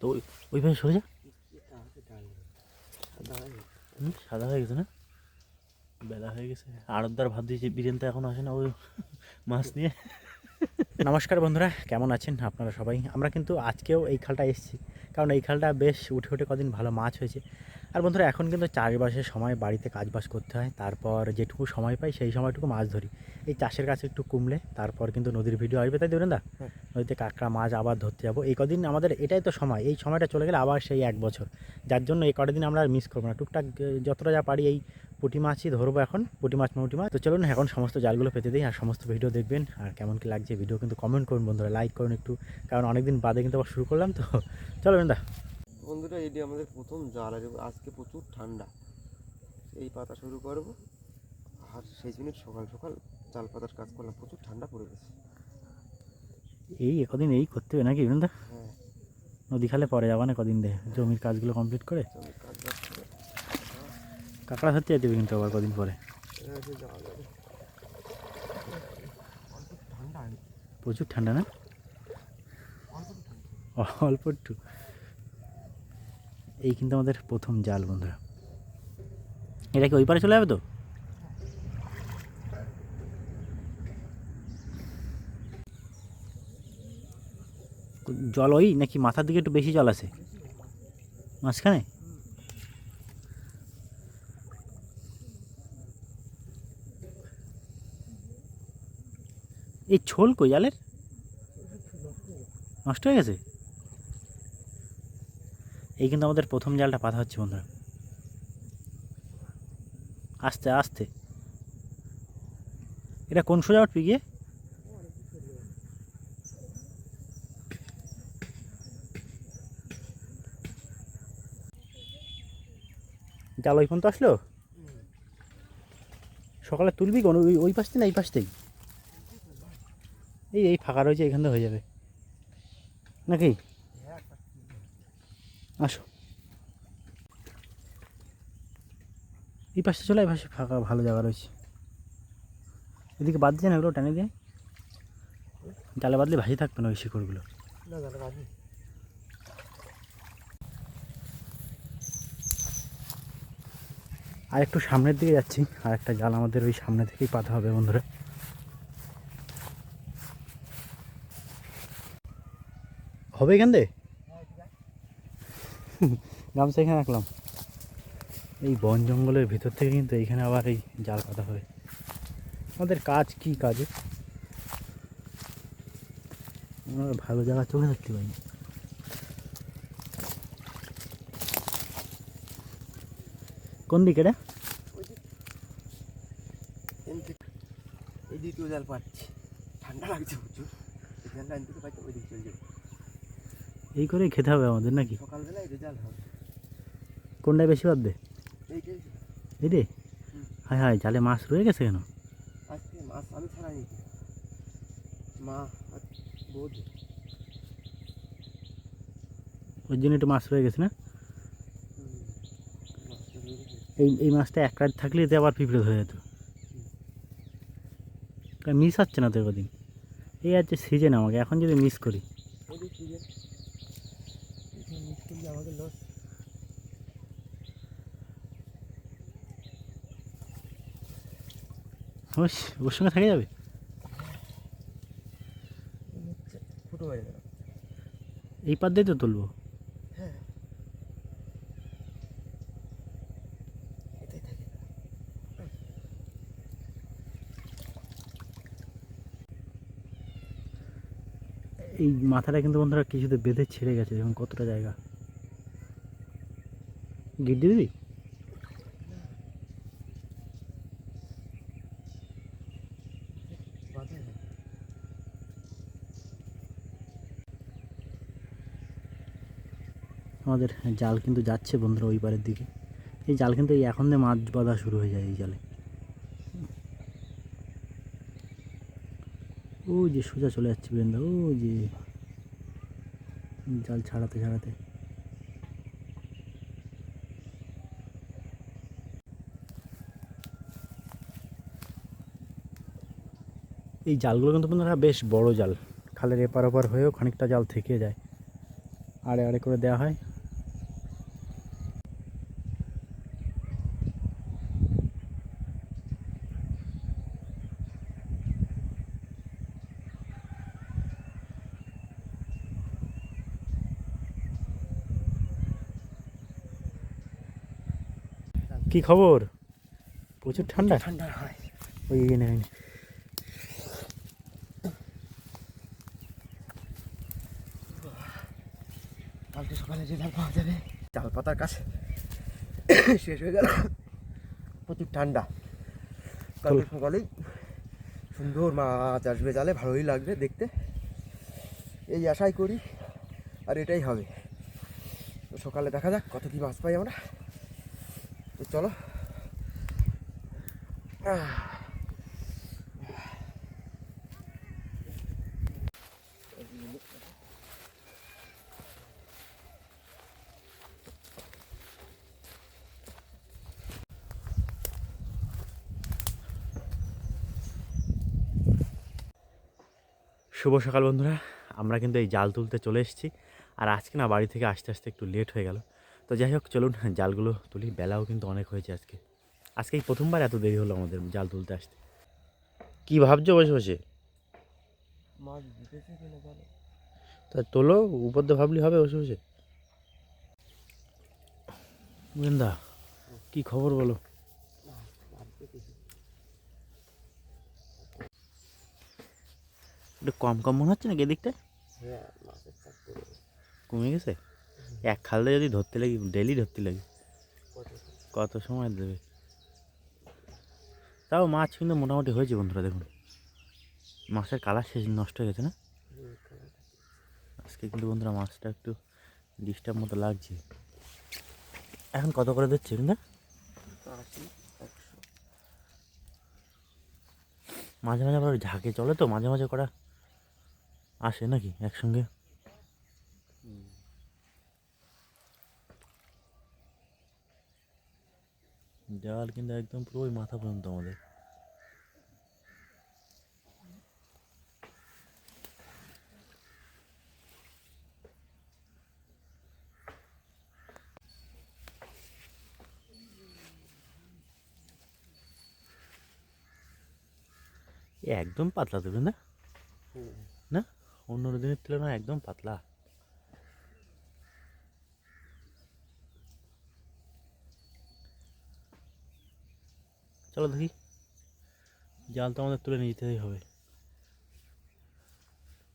তো ওই ওইভাবে সরে যা। সাদা হয়ে গেছে। হুম, সাদা হয়ে গেছে না? বেলা হয়ে গেছে। আড়তদার ভাব দিয়েছে বিরিয়ানিতে এখন আসে না ওই মাছ নিয়ে। নমস্কার বন্ধুরা কেমন আছেন আপনারা সবাই? আমরা কিন্তু আজকেও এই খালটা এসেছি। কারণ এই খালটা বেশ উঠে উঠে কদিন ভালো মাছ হয়েছে। আর বন্ধুরা এখন কিন্তু চাষবাসের সময় বাড়িতে কাজবাজ করতে হয়। তারপর যেটুকু সময় পাই সেই সময়টুকু মাছ ধরি। এই চাষের কাছে একটু কমলে তারপর কিন্তু নদীর ভিডিও আসবে তাই দেবেন দা। নদীতে কাঁকড়া মাছ আবার ধরতে যাব। এই কদিন আমাদের এটাই তো সময় এই সময়টা চলে গেলে আবার সেই এক বছর। যার জন্য এই কটা দিন আমরা আর মিস করব না। টুকটাক যতটা যা পারি এই পুঁটি মাছই ধরবো এখন পুঁটি মাছ মৌটি মাছ। তো চলুন এখন সমস্ত জালগুলো পেতে দিই আর সমস্ত ভিডিও দেখবেন। আর কেমন কি লাগছে ভিডিও কিন্তু কমেন্ট করুন বন্ধুরা লাইক করুন একটু। কারণ অনেকদিন বাদে কিন্তু আবার শুরু করলাম তো। চলো দা বন্ধুরা এটি আমাদের প্রথম জাল আর আজকে প্রচুর ঠান্ডা। এই পাতা শুরু করব আর সেই জন্য সকাল সকাল জাল পাতার কাজ করলাম প্রচুর ঠান্ডা পড়ে গেছে। এই কদিন এই করতে হবে নাকি দা হ্যাঁ। নদী খালে পরে যাবা না কদিন দে জমির কাজগুলো কমপ্লিট করে? কাজ কাঁকড়া ধরতে যেতে হবে কিন্তু আবার কদিন পরে। প্রচুর ঠান্ডা না? অল্প একটু। এই কিন্তু আমাদের প্রথম জাল, বন্ধুরা। এটা কি ওই পারে চলে যাবে তো? জল ওই নাকি মাথার দিকে একটু বেশি জল আছে? মাঝখানে? এই ছোল কই জালের? নষ্ট হয়ে গেছে? এই কিন্তু আমাদের প্রথম জালটা পাতা হচ্ছে, বন্ধুরা। আস্তে আস্তে। এটা কোন সোজা উঠবি গিয়ে? জাল ওই পর্যন্ত আসলো? সকালে তুলবি কোন? ওই ওই পাশ থেকে না এই পাশ থেকেই এই এই ফাঁকা রয়েছে, এখান থেকে হয়ে যাবে। নাকি? আসো। এই পাশে চলে এই পাশে ফাঁকা ভালো জায়গা রয়েছে। এদিকে বাদ দিয়ে না এগুলো টানে দিয়ে? জালে বাদলে ভাসি থাকবে না ওই শিকড়গুলো। আর একটু সামনের দিকে যাচ্ছি আর একটা জাল আমাদের ওই সামনে থেকেই পাতা হবে বন্ধুরা। হবে এখান থেকে গামছা এখানে রাখলাম। এই বন জঙ্গলের ভিতর থেকে কিন্তু এইখানে আবার এই জাল পাতা হবে আমাদের কাজ কি কাজে? আমরা ভালো জায়গা চোখে থাকতে পারি কোন দিকে রে? এই জাল পাচ্ছি। ঠান্ডা লাগছে প্রচুর। জালটা আনতে পাইতে ওই দিকে চলে যাবে। এই করেই খেতে হবে আমাদের নাকি? কোনটায় বেশি বাঁধবে দে? এই রে। হায় হায় জালে মাছ রয়ে গেছে কেন? আজকে মাছ আমি ছাড়াই মা ওর জন্য একটু মাছ রয়ে গেছে না। এই এই মাছটা এক রাত থাকলে এতে আবার পিঁপড়ে ধরে যেত। মিস হচ্ছে না তো কদিন এই আছে সিজন আমাকে এখন যদি মিস করি ওদের সিজন মিস করলে আমাকে লস ওস ওর সঙ্গে থাকে যাবে? এই পাত দিয়ে তো তুলবো। হ্যাঁ। এই মাথাটা কিন্তু বন্ধুরা কিছুতে বেঁধে ছেড়ে গেছে দেখুন কতটা জায়গা। গিট দিয়ে দিবি বাঁধে না। আমাদের জাল কিন্তু যাচ্ছে বন্ধুরা ওই পারের দিকে। এই জাল কিন্তু এই এখন দিয়ে মাছ বাঁধা শুরু হয়ে যায় এই জালে। ও যে সোজা চলে যাচ্ছে বীরেন্দা ও যে জাল ছাড়াতে ছাড়াতে। এই জালগুলো কিন্তু বন্ধুরা বেশ বড় জাল। খালের এপার ওপার হয়েও খানিকটা জাল থেকে যায়। আড়ে আড়ে করে দেওয়া হয়। কি খবর? প্রচুর ঠান্ডা? ঠান্ডা হয়। ওই যে জাল পাওয়া যাবে। জাল পাতার কাজ শেষ হয়ে গেল। প্রচুর ঠান্ডা। কালকে সকালেই সুন্দর মাছ আসবে জালে ভালোই লাগবে দেখতে। এই আশাই করি আর এটাই হবে। তো সকালে দেখা যাক কত কি মাছ পাই আমরা। তো চলো। আহ। শুভ সকাল বন্ধুরা। আমরা কিন্তু এই জাল তুলতে চলে এসেছি। আর আজকে না বাড়ি থেকে আসতে আসতে একটু লেট হয়ে গেল। তো যাই হোক চলুন জালগুলো তুলি। বেলাও কিন্তু অনেক হয়েছে আজকে। আজকে এই প্রথমবার এত দেরি হলো আমাদের জাল তুলতে আসতে। কি ভাবছ বসে বসে? তা তোলো উপর দিয়ে ভাবলি হবে বসে বসে। গোয়েন্দা কি খবর বলো? একটু কম কম মনে হচ্ছে নাকি এদিকটা হ্যাঁ। কমে গেছে। এক খালতে যদি ধরতে লাগি ডেলি ধরতে লাগি? কত কত সময় দেবে? তাও মাছ কিন্তু মোটামুটি হয়েছে বন্ধুরা দেখুন। মাছের কালার শেষ নষ্ট হয়ে গেছে না? আজকে কিন্তু বন্ধুরা মাছটা একটু ডিস্টার্ব মতো লাগছে। এখন কত করে দিচ্ছে কিন্তু? মাঝে মাঝে আবার ঝাঁকে চলে তো মাঝে মাঝে করা আসে নাকি একসঙ্গে? দেওয়াল কিন্তু একদম পুরো ওই মাথা পর্যন্ত আমাদের। একদম পাতলা দেবে না না? অন্য দিনের তুলনায় একদম পাতলা। চলো দেখি। জাল তো আমাদের তুলে নিয়ে যেতেই হবে।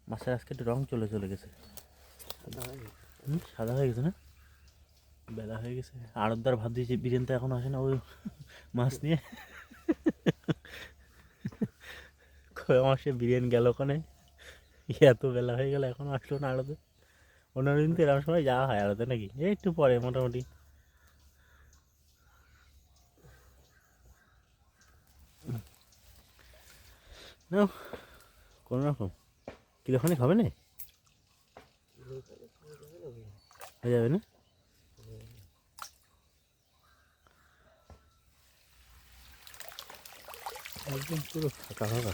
মাছের আজকে একটু রং চলে চলে গেছে। হুম, সাদা হয়ে গেছে না? বেলা হয়ে গেছে। আড়তদার ভাত দিয়েছে, বিরিয়ানি তো এখন আসে না ওই মাছ নিয়ে। কয় মাসে বিরিয়ানি গেল ওখানে এত বেলা হয়ে গেল, এখন আসলো না আড়তে। অন্যান্য দিন তো এরকম সময় যাওয়া হয় আড়তে নাকি? এই একটু পরে মোটামুটি। না কোনো রকম। কিলোখানিক হবে না? হয়ে যাবে না? একদম পুরো ফাঁকা ফাঁকা।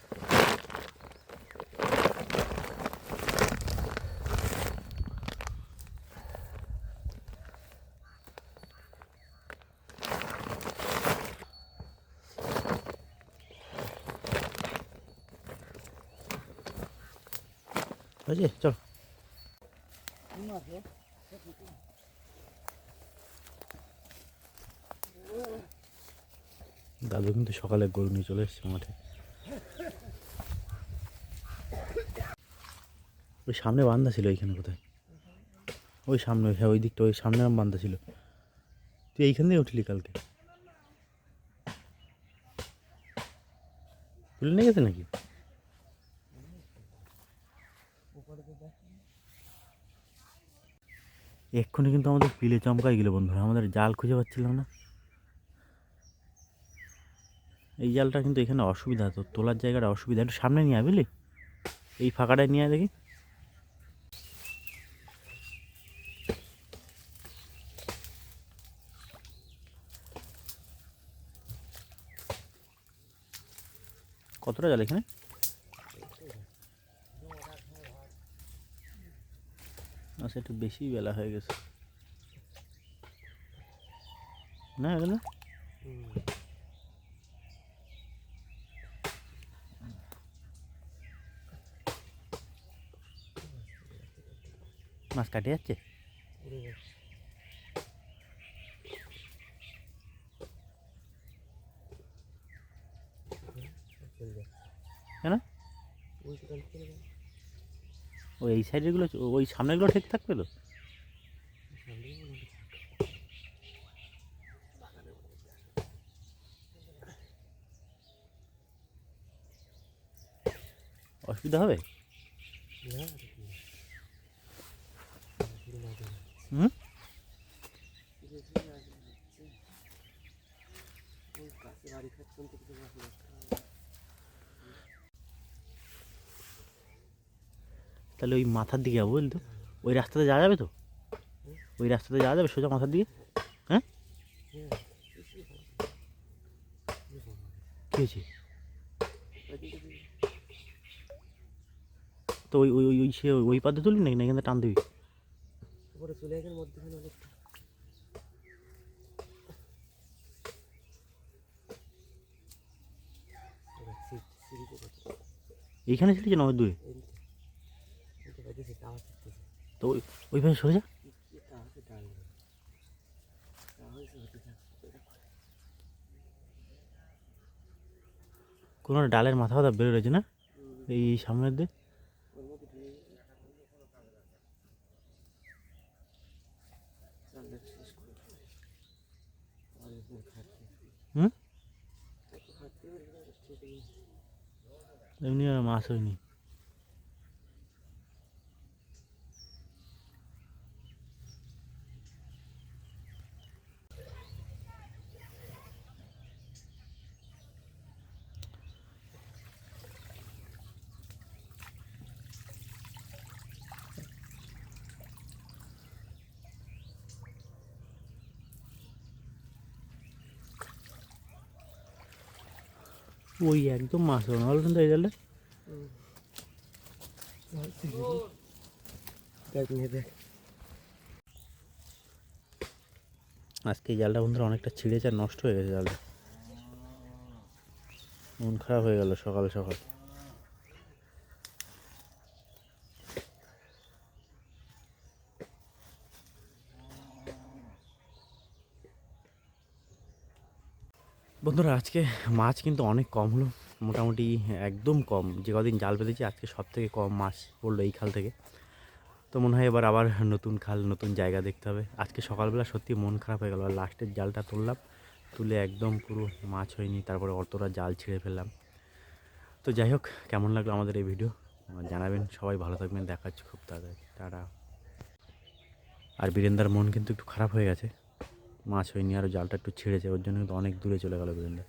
হয়েছে দাদু কিন্তু সকালে গরু নিয়ে চলে এসছে মাঠে। ওই সামনে বান্ধা ছিল এইখানে কোথায়? ওই সামনে হ্যাঁ ওই দিকটা, ওই সামনে বান্ধা ছিল। তুই এইখান থেকে উঠলি কালকে? তুলে নিয়ে গেছে নাকি? এক্ষুনি কিন্তু আমাদের পিলে চমকাই গেল বন্ধুরা, আমাদের জাল খুঁজে পাচ্ছিলাম না। এই জালটা কিন্তু এখানে অসুবিধা, তো তোলার জায়গাটা অসুবিধা। একটু সামনে নিয়ে বুঝলি? এই ফাঁকাটায় নিয়ে দেখি। কতটা জাল এখানে? আচ্ছা একটু বেশি বেলা হয়ে গেছে। না এগুলো মাছ কাটে যাচ্ছে? কেন? ওই এই সাইডেরগুলো ওই সামনেগুলো ঠিক থাকবে তো? অসুবিধা হবে? হুম? তাহলে ওই মাথার দিকে যাব বুঝলি তো? ওই রাস্তাতে যাওয়া যাবে তো? ওই রাস্তাতে যাওয়া যাবে সোজা মাথার দিকে? হ্যাঁ? কী হয়েছে? তো ওই ওই ওই ওই সে ওই পাতে তুলবি নাকি? না এখানে টান দিবি? এইখানে ছিল না ওই দূরে তো ওই ওইভাবে সরে যা। কোনো ডালের মাথা ফাথা বেরো রয়েছে না? এই এই সামনের দিয়ে। হুম? এমনি আর মাছ হয়নি। ওই একদম মাছ না বলো কিন্তু এই আজকে এই জালটা বন্ধুরা অনেকটা ছিঁড়েছে আর নষ্ট হয়ে গেছে জালটা। মন খারাপ হয়ে গেল সকাল সকাল। বন্ধুরা, আজকে মাছ কিন্তু অনেক কম হলো, মোটামুটি একদম কম। যে কদিন জাল পেতেছি আজকে সব থেকে কম মাছ পড়ল এই খাল থেকে। তো মনে হয় এবার আবার নতুন খাল, নতুন জায়গা দেখতে হবে। আজকে সকালবেলা সত্যি মন খারাপ হয়ে গেল। লাস্টের জালটা তুললাম, তুলে একদম পুরো মাছ হয়নি, তারপরে অতটা জাল ছিঁড়ে ফেললাম। তো যাই হোক, কেমন লাগল আমাদের এই ভিডিও? জানাবেন, সবাই ভালো থাকবেন, দেখা হচ্ছে খুব তাড়াতাড়ি। টাটা। আর বীরেন্দার মন কিন্তু একটু খারাপ হয়ে গেছে। মাছ হয়নি আরও জালটা একটু ছিঁড়েছে ওর জন্য কিন্তু অনেক দূরে চলে গেলো বীরেন্দা